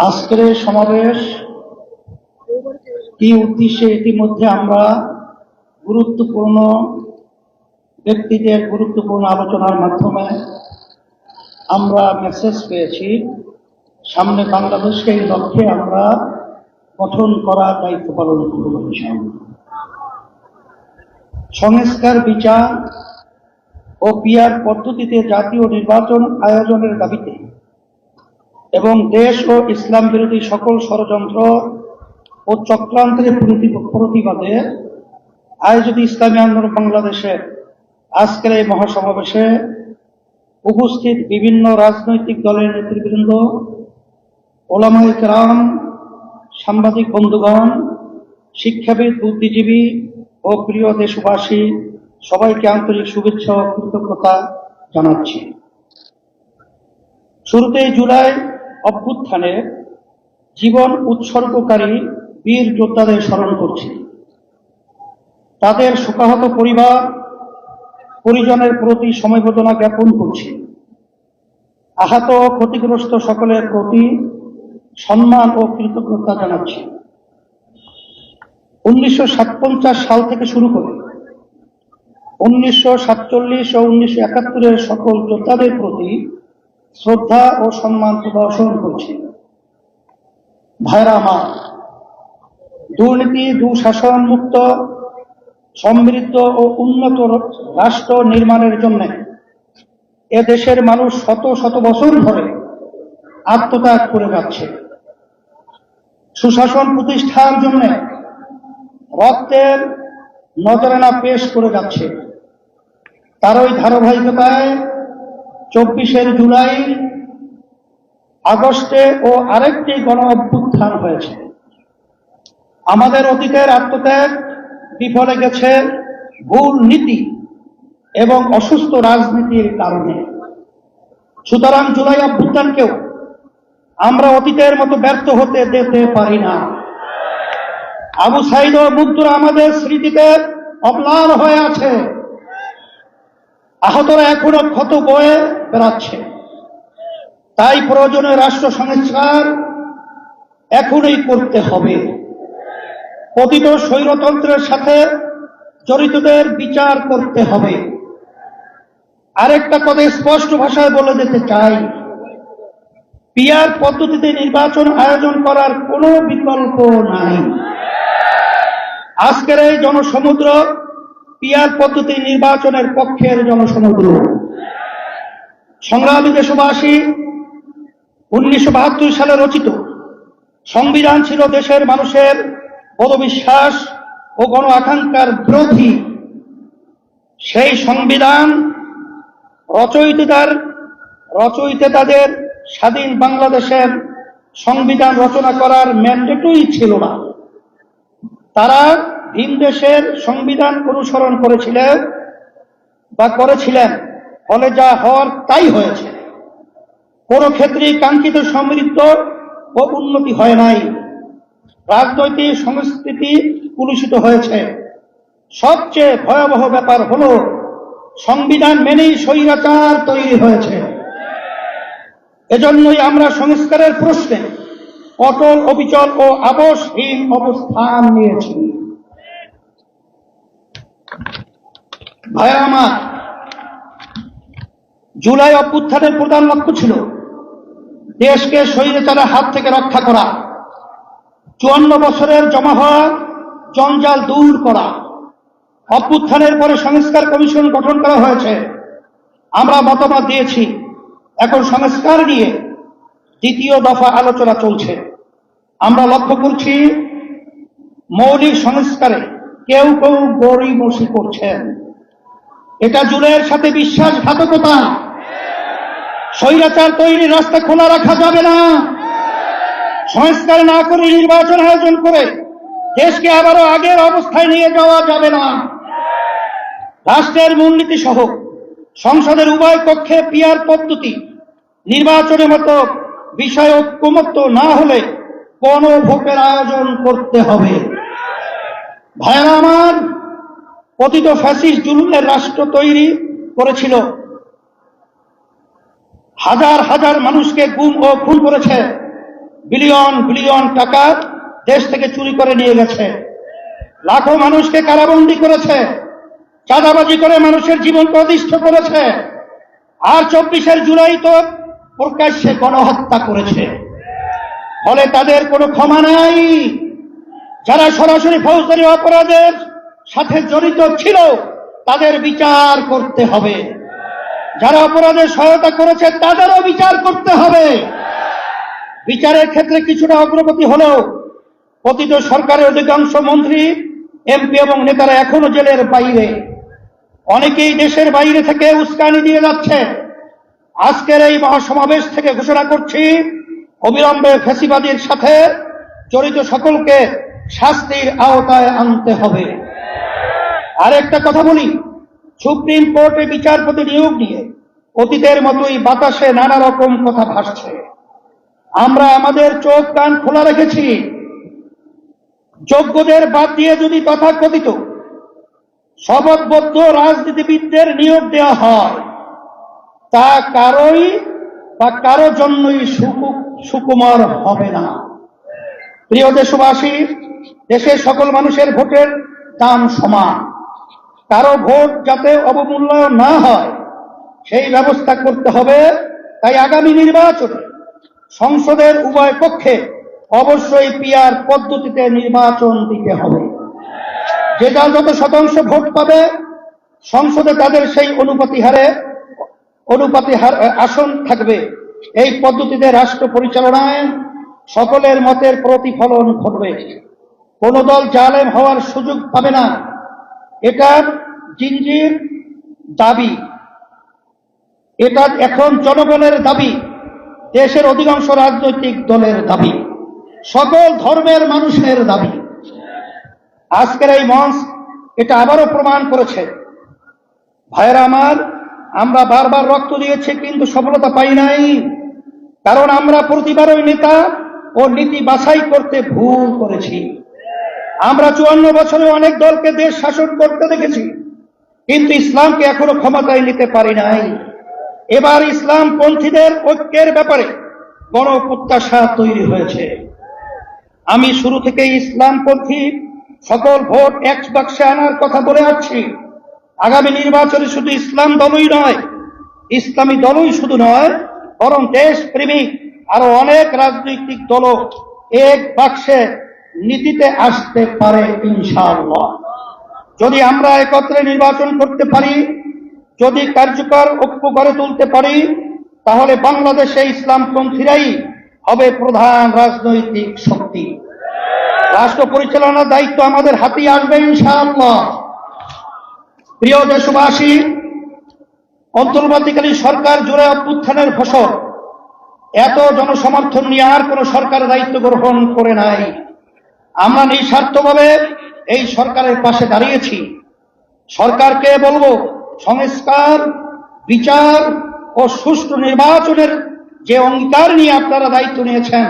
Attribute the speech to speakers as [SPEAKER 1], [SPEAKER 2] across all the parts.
[SPEAKER 1] আজকের সমাবেশ কি উদ্দেশ্যে ইতিমধ্যে আমরা গুরুত্বপূর্ণ ব্যক্তিদের গুরুত্বপূর্ণ আলোচনার মাধ্যমে আমরা মেসেজ পেয়েছি। সামনে বাংলাদেশকে এই লক্ষ্যে আমরা গঠন করার দায়িত্ব পালন করব সংস্কার বিচার ও পিয়ার পদ্ধতিতে জাতীয় নির্বাচন আয়োজনের দাবিতে এবং দেশ ও ইসলাম বিরোধী সকল ষড়যন্ত্র ও চক্রান্তের প্রতি- প্রতিবাদে আয়োজিত ইসলামী আন্দোলন বাংলাদেশে আজকের এই মহাসমাবেশে উপস্থিত বিভিন্ন রাজনৈতিক দলের নেতৃবৃন্দ ওলামাই কেরাম, সাংবাদিক বন্ধুগণ, শিক্ষাবিদ, বুদ্ধিজীবী ও প্রিয় দেশবাসী, সবাইকে আন্তরিক শুভেচ্ছা ও কৃতজ্ঞতা জানাচ্ছি। শুরুতেই জুলাই অভ্যুত্থানে জীবন উৎসর্গকারী বীর যোদ্ধাদের স্মরণ করছি। তাদের শোকাহত পরিবার, পরিজনের প্রতি সমবেদনা জ্ঞাপন করছি। আহত ক্ষতিগ্রস্ত সকলের প্রতি সম্মান ও কৃতজ্ঞতা জানাচ্ছি। উনিশশো সাল থেকে শুরু করে উনিশশো সাতচল্লিশ ও উনিশশো একাত্তরের সকল যোদ্ধাদের প্রতি শ্রদ্ধা ও সম্মান প্রদর্শন করছি। ভাইরা আমার, দুর্নীতি, দুঃশাসন মুক্ত, সমৃদ্ধ ও উন্নত রাষ্ট্র নির্মাণের জন্য দেশের মানুষ শত শত বছর ধরে আত্মত্যাগ করে যাচ্ছে। সুশাসন প্রতিষ্ঠার জন্য রক্তের নজরানা পেশ করে যাচ্ছে। তার ওই ধারাবাহিকতায় চব্বিশের জুলাই আগস্টে ও আরেকটি গণ অভ্যুত্থান হয়েছে। আমাদের অতীতের আত্মত্যাগ, বিফলে গেছে ভুল নীতি এবং অসুস্থ রাজনীতির কারণে। সুতরাং জুলাই অভ্যুত্থানকেও আমরা অতীতের মতো ব্যর্থ হতে দিতে পারি না। আবু সাইদ ও আমাদের স্মৃতিতে অম্লান হয়ে আছে। আহতরা এখনও ক্ষত বয়ে বেড়াচ্ছে। তাই প্রয়োজনে রাষ্ট্র সংস্কার এখনই করতে হবে। পতিত স্বৈরতন্ত্রের সাথে জড়িতদের বিচার করতে হবে। আরেকটা কথা স্পষ্ট ভাষায় বলে যেতে চাই। পিয়ার পদ্ধতিতে নির্বাচন আয়োজন করার কোনো বিকল্প নাই। আজকের এই জনসমুদ্র পিয়ার পদ্ধতি নির্বাচনের পক্ষের জনসমুদ্র সংগ্রামী দেশবাসী উনিশশো বাহাত্তর সালে রচিত সংবিধান ছিল দেশের মানুষের পদবিশ্বাস ও গণ আকাঙ্ক্ষার বিরোধী। সেই সংবিধান রচয়িতার রচয়িতাদের স্বাধীন বাংলাদেশের সংবিধান রচনা করার ম্যান্ডেটই ছিল না। তারা ভিন দেশের সংবিধান অনুসরণ করেছিলেন বা করেছিলেন, ফলে যা হওয়ার তাই হয়েছে। কোন ক্ষেত্রে কাঙ্ক্ষিত সমৃদ্ধ ও উন্নতি হয় নাই। রাজনৈতিক সংস্কৃতি কুলুষিত হয়েছে। সবচেয়ে ভয়াবহ ব্যাপার হল, সংবিধান মেনেই স্বৈরাচার তৈরি হয়েছে। এজন্যই আমরা সংস্কারের প্রশ্নে অটল, অবিচল ও আবশহীন অবস্থান নিয়েছি। ভাইয়া আমার, জুলাই অভ্যুত্থানের প্রধান লক্ষ্য ছিল দেশকে স্বৈরাচারের হাত থেকে রক্ষা করা, চুয়ান্ন বছরের জমা হওয়া জঞ্জাল দূর করা। অভ্যুত্থানের পরে সংস্কার কমিশন গঠন করা হয়েছে। আমরা মতামত দিয়েছি, এখন সংস্কার নিয়ে দ্বিতীয় দফা আলোচনা চলছে। আমরা লক্ষ্য করছি মৌলিক সংস্কারে কেউ কেউ গড়িমসি করছেন। এটা জুলের সাথে বিশ্বাসঘাতকতা। স্বৈরাচার তৈরির রাস্তা খোলা রাখা যাবে না। সংস্কার না করে নির্বাচন আয়োজন করে দেশকে আবারও আগের অবস্থায় নিয়ে যাওয়া যাবে না। রাষ্ট্রের মূলনীতি সহ সংসদের উভয় কক্ষে পিয়ার পদ্ধতি, নির্বাচনের মতো বিষয় ঐক্যমত্য না হলে গণভোটের আয়োজন করতে হবে। ভাইরা আমার পতিত ফ্যাসিস্ট জুলুমের রাষ্ট্র তৈরি করেছিল। হাজার হাজার মানুষকে গুম ও খুন করেছে। বিলিয়ন বিলিয়ন টাকা দেশ থেকে চুরি করে নিয়ে গেছে। লাখো মানুষকে কারাবন্দী করেছে। চাঁদাবাজি করে মানুষের জীবন প্রতিষ্ঠ করেছে। আর চব্বিশের জুলাই তো প্রকাশ্যে গণহত্যা করেছে। ফলে তাদের কোনো ক্ষমা নাই। যারা সরাসরি ফৌজদারি অপরাধের সাথে জড়িত ছিল, তাদের বিচার করতে হবে। যারা অপরাধের সহায়তা করেছে, তাদেরও বিচার করতে হবে। বিচারের ক্ষেত্রে কিছুটা অগ্রগতি হলেও পতিত সরকারের অধিকাংশ মন্ত্রী, এমপি এবং নেতারা এখনও জেলের বাইরে। অনেকেই দেশের বাইরে থেকে উস্কানি দিয়ে যাচ্ছে। আজকের এই মহাসমাবেশ থেকে ঘোষণা করছি, অবিলম্বে ফেসিবাদীর সাথে জড়িত সকলকে শাস্তির আওতায় আনতে হবে। আরেকটা কথা বলি, সুপ্রিম কোর্টে বিচারপতি নিয়োগ নিয়ে অতীতের মতোই বাতাসে নানা রকম কথা ভাসছে। আমরা আমাদের চোখ কান খোলা রেখেছি। যোগ্যদের বাদ দিয়ে যদি তথাকথিত শপথবদ্ধ রাজনীতিবিদদের নিয়োগ দেওয়া হয়, তা কারোই বা কারও জন্যই সুকু- সুকুমার হবে না। প্রিয় দেশবাসী দেশের সকল মানুষের ভোটের দাম সমান। কারও ভোট যাতে অবমূল্যায়ন না হয়, সেই ব্যবস্থা করতে হবে। তাই আগামী নির্বাচনে সংসদের উভয় পক্ষে অবশ্যই পিয়ার পদ্ধতিতে নির্বাচন দিতে হবে। যে দল যত শতাংশ ভোট পাবে, সংসদে তাদের সেই অনুপাতি হারে, অনুপাতি আসন থাকবে। এই পদ্ধতিতে রাষ্ট্র পরিচালনায় সকলের মতের প্রতিফলন ঘটবে। কোন দল জালেম হওয়ার সুযোগ পাবে না। এটা জিনজির দাবি। এটা এখন জনগণের দাবি, দেশের অধিকাংশ রাজনৈতিক দলের দাবি, সকল ধর্মের মানুষের দাবি। আজকের এই মঞ্চ এটা আবারও প্রমাণ করেছে। ভাইয়েরা আমার, আমরা বারবার রক্ত দিয়েছি, কিন্তু সফলতা পাই নাই। কারণ আমরা প্রতিবারই নেতা ও নীতি বাছাই করতে ভুল করেছি। আমরা চুয়ান্ন বছরে অনেক দলকে দেশ শাসন করতে দেখেছি, কিন্তু ইসলামকে এখনও ক্ষমতায় নিতে পারি নাই। এবার ইসলাম পন্থীদের ঐক্যের ব্যাপারে বড় প্রত্যাশা তৈরি হয়েছে। আমি শুরু থেকে ইসলামপন্থী সকল ভোট এক বাক্সে আনার কথা বলে আসছি। আগামী নির্বাচনে শুধু ইসলাম দলই নয়, ইসলামী দলই শুধু নয়, বরং দেশ প্রেমিক আরও অনেক রাজনৈতিক দল এক বাক্সে নীতিতে আসতে পারে ইনশাআল্লাহ। যদি আমরা একত্রে নির্বাচন করতে পারি, যদি কার্যকর ঐক্য গড়ে তুলতে পারি, তাহলে বাংলাদেশে ইসলামপন্থীরাই হবে প্রধান রাজনৈতিক শক্তি। রাষ্ট্র পরিচালনার দায়িত্ব আমাদের হাতেই আসবে ইনশাআল্লাহ। প্রিয় দেশবাসী, অন্তর্বর্তীকালীন সরকার জুড়ে অভ্যুত্থানের ফসল। এত জনসমর্থন নিয়ে আর কোন সরকার দায়িত্ব গ্রহণ করে নাই। আমরা নিঃস্বার্থভাবে এই সরকারের পাশে দাঁড়িয়েছি। সরকারকে বলব, সংস্কার, বিচার ও সুষ্ঠু নির্বাচনের যে অঙ্গীকার নিয়ে আপনারা দায়িত্ব নিয়েছেন,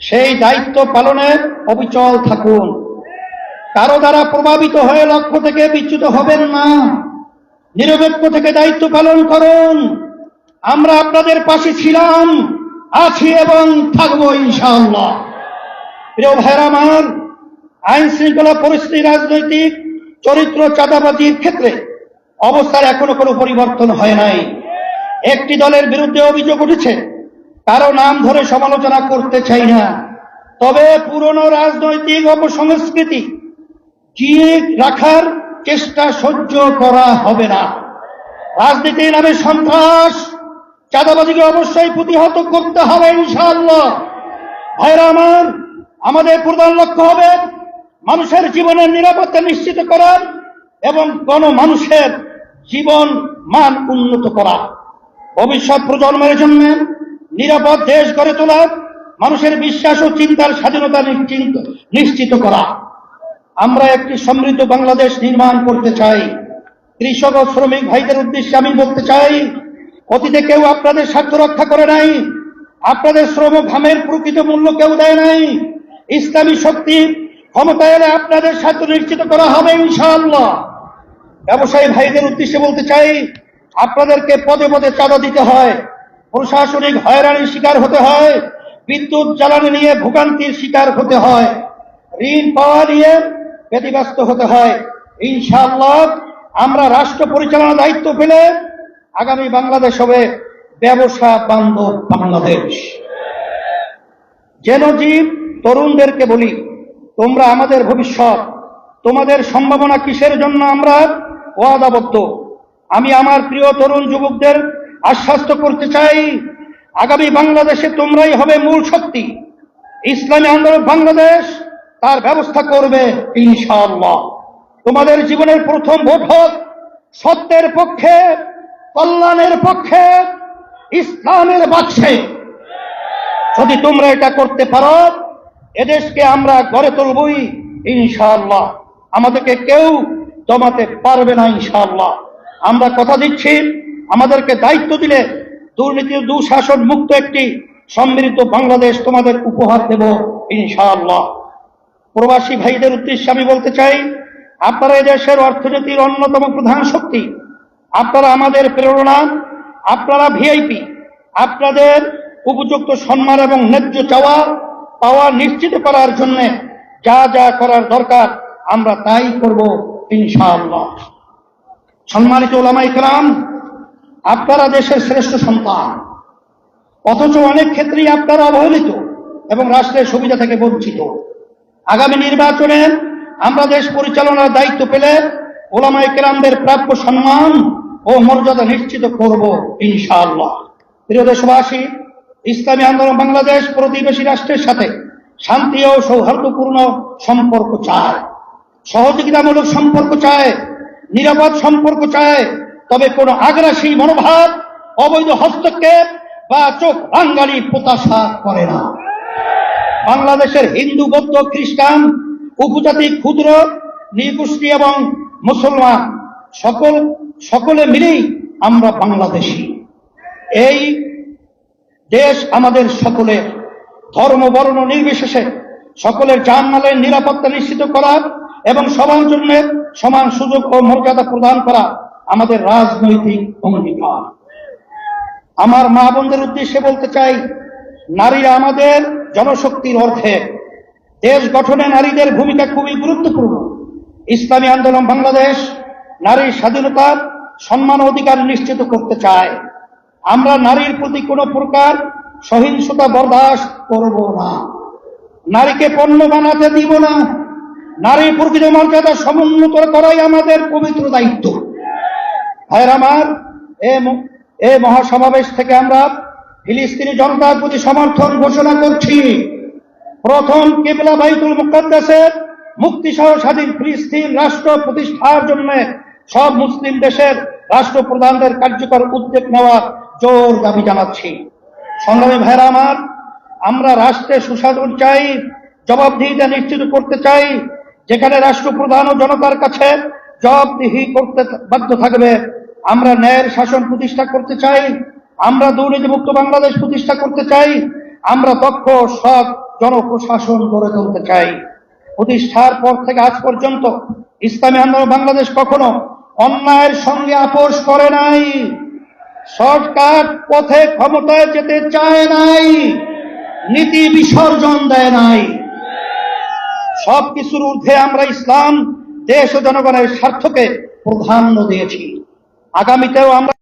[SPEAKER 1] সেই দায়িত্ব পালনে অবিচল থাকুন। কারও দ্বারা প্রভাবিত হয়ে লক্ষ্য থেকে বিচ্যুত হবেন না। নিরপেক্ষ থেকে দায়িত্ব পালন করুন। আমরা আপনাদের পাশে ছিলাম, আছি এবং থাকব ইনশাআল্লাহ। প্রিয় ভাইরা আইন শৃঙ্খলা পরিস্থিতি রাজনৈতিক, চরিত্র চাঁদাবাজির ক্ষেত্রে অবস্থার এখনও কোনো পরিবর্তন হয় নাই। একটি দলের বিরুদ্ধে অভিযোগ উঠেছে, কারও নাম ধরে সমালোচনা করতে চাই না। তবে পুরনো রাজনৈতিক অপসংস্কৃতি জিয়ে রাখার চেষ্টা সহ্য করা হবে না। রাজনীতির নামে সন্ত্রাস, চাঁদাবাজিকে অবশ্যই প্রতিহত করতে হবে ইনশাআল্লাহ। ভাইরা আমার, আমাদের প্রধান লক্ষ্য হবে মানুষের জীবনের নিরাপত্তা নিশ্চিত করার এবং গণমানুষের জীবন মান উন্নত করা ভবিষ্যৎ প্রজন্মের জন্য নিরাপদ দেশ গড়ে তোলা মানুষের বিশ্বাস ও চিন্তার স্বাধীনতা নিশ্চিত করা। আমরা একটি সমৃদ্ধ বাংলাদেশ নির্মাণ করতে চাই। কৃষক ও শ্রমিক ভাইদের উদ্দেশ্যে আমি বলতে চাই, অতীতে কেউ আপনাদের স্বার্থ রক্ষা করে নাই, আপনাদের শ্রম ঘামের প্রকৃত মূল্য কেউ দেয় নাই, ইসলামী শক্তি ক্ষমতা এলে আপনাদের স্বার্থ নিশ্চিত করা হবে ইনশাআল্লাহ। ব্যবসায়ী ভাইদের উদ্দেশ্যে বলতে চাই, আপনাদেরকে পদে পদে চাঁদা দিতে হয়। প্রশাসনিক হয়রানির শিকার হতে হয়, বিদ্যুৎ জ্বালানি নিয়ে ভোগান্তির শিকার হতে হয়, ঋণ পাওয়া নিয়ে ব্যতিব্যস্ত হতে হয়। ইনশাআল্লাহ, আমরা রাষ্ট্র পরিচালনার দায়িত্ব পেলে আগামী বাংলাদেশ হবে ব্যবসা বান্ধব বাংলাদেশ। যেন জীব তরুণদেরকে বলি তোমরা আমাদের ভবিষ্যৎ, তোমাদের সম্ভাবনা কিসের জন্য আমরা ওয়াদাবদ্ধ? আমি আমার প্রিয় তরুণ যুবকদের আশ্বস্ত করতে চাই, আগামী বাংলাদেশে তোমরাই হবে মূল শক্তি। ইসলামী আন্দোলন বাংলাদেশ তার ব্যবস্থা করবে, ইনশাআল্লাহ। তোমাদের জীবনের প্রথম ভোট হোক, সত্যের পক্ষে, কল্যাণের পক্ষে, ইসলামের বাক্সে। যদি তোমরা এটা করতে পারো এদেশকে আমরা গড়ে তুলবই, ইনশাআল্লাহ। আমাদেরকে কেউ দমাতে পারবে না, ইনশাআল্লাহ। আমরা কথা দিচ্ছি, আমাদেরকে দায়িত্ব দিলে দুর্নীতির দুঃশাসন মুক্ত একটি সমৃদ্ধ বাংলাদেশ তোমাদের উপহার দেব, ইনশাআল্লাহ। প্রবাসী ভাইদের উদ্দেশ্যে আমি বলতে চাই, আপনারা এদেশের অর্থনীতির অন্যতম প্রধান শক্তি। আপনারা আমাদের প্রেরণা, আপনারা ভিআইপি, আপনাদের উপযুক্ত সম্মান এবং ন্যায্য চাওয়া পাওয়া নিশ্চিত করার জন্য যা যা করার দরকার, আমরা তাই করব ইনশাআল্লাহ। সম্মানিত ওলামাই কালাম আপনারা দেশের শ্রেষ্ঠ সন্তান। অথচ অনেক ক্ষেত্রেই আপনারা অবহেলিত এবং রাষ্ট্রের সুবিধা থেকে বঞ্চিত। আগামী নির্বাচনে আমরা দেশ পরিচালনার দায়িত্ব পেলে ওলামাই কেরামদের প্রাপ্য সম্মান ও মর্যাদা নিশ্চিত করব ইনশাআল্লাহ। প্রিয় দেশবাসী ইসলামী আন্দোলন বাংলাদেশ প্রতিবেশী রাষ্ট্রের সাথে শান্তি ও সৌহার্দ্যপূর্ণ সম্পর্ক চায়। সহযোগিতামূলক সম্পর্ক চায়, নিরাপদ সম্পর্ক চায়, তবে কোনো আগ্রাসী মনোভাব, অবৈধ হস্তক্ষেপ বা চোখ রাঙ্গালি প্রত্যাশা করে না। বাংলাদেশের হিন্দু, বৌদ্ধ, খ্রিস্টান, উপজাতি, ক্ষুদ্র, নৃগোষ্ঠী এবং মুসলমান সকল সকলে মিলেই আমরা বাংলাদেশি। এই দেশ আমাদের সকলের ধর্ম, বর্ণ নির্বিশেষে সকলের জানমালের নিরাপত্তা নিশ্চিত করা এবং সবার জন্য সমান সুযোগ ও মর্যাদা প্রদান করা আমাদের রাজনৈতিক অঙ্গীকার। আমার মা বোনদের উদ্দেশ্যে বলতে চাই, নারীরা আমাদের জনশক্তির অর্থে দেশ গঠনে নারীদের ভূমিকা খুবই গুরুত্বপূর্ণ। ইসলামী আন্দোলন বাংলাদেশ নারীর স্বাধীনতার সম্মান অধিকার নিশ্চিত করতে চায়। আমরা নারীর প্রতি কোনো প্রকার সহিংসতা বরদাস্ত করব না। নারীকে পণ্য বানাতে দিব না। নারীর প্রকৃত মর্যাদা সমুন্নত করাই আমাদের পবিত্র দায়িত্ব। ভাইয়ের আমার, এ মহাসমাবেশ থেকে আমরা ফিলিস্তিনি জনতার প্রতি সমর্থন ঘোষণা করছি। প্রথম কেবলা বাইতুল মুকদ্দাসের মুক্তি সহ স্বাধীন ফিলিস্তিন রাষ্ট্র প্রতিষ্ঠার জন্য সব মুসলিম দেশের রাষ্ট্রপ্রধানদের কার্যকর উদ্যোগ নেওয়ার জোর দাবি জানাচ্ছি। সংগ্রামী ভাইরা আমার, আমরা রাষ্ট্রে সুশাসন চাই, জবাবদিহিতা নিশ্চিত করতে চাই, যেখানে রাষ্ট্রপ্রধান ও জনতার কাছে জবাবদিহি করতে বাধ্য থাকবে। আমরা ন্যায়ের শাসন প্রতিষ্ঠা করতে চাই, আমরা দুর্নীতিমুক্ত বাংলাদেশ প্রতিষ্ঠা করতে চাই, আমরা দক্ষ, সৎ জনপ্রশাসন গড়ে তুলতে চাই। প্রতিষ্ঠার পর থেকে আজ পর্যন্ত ইসলামী আন্দোলন বাংলাদেশ কখনো অন্যায়ের সঙ্গে আপোষ করে নাই। শর্টকাট পথে ক্ষমতায় যেতে চায় নাই, নীতি বিসর্জন দেয় নাই। সব কিছুর ঊর্ধ্বে আমরা ইসলাম, দেশ ও জনগণের স্বার্থকে প্রাধান্য দিয়েছি। আগামীতেও আমরা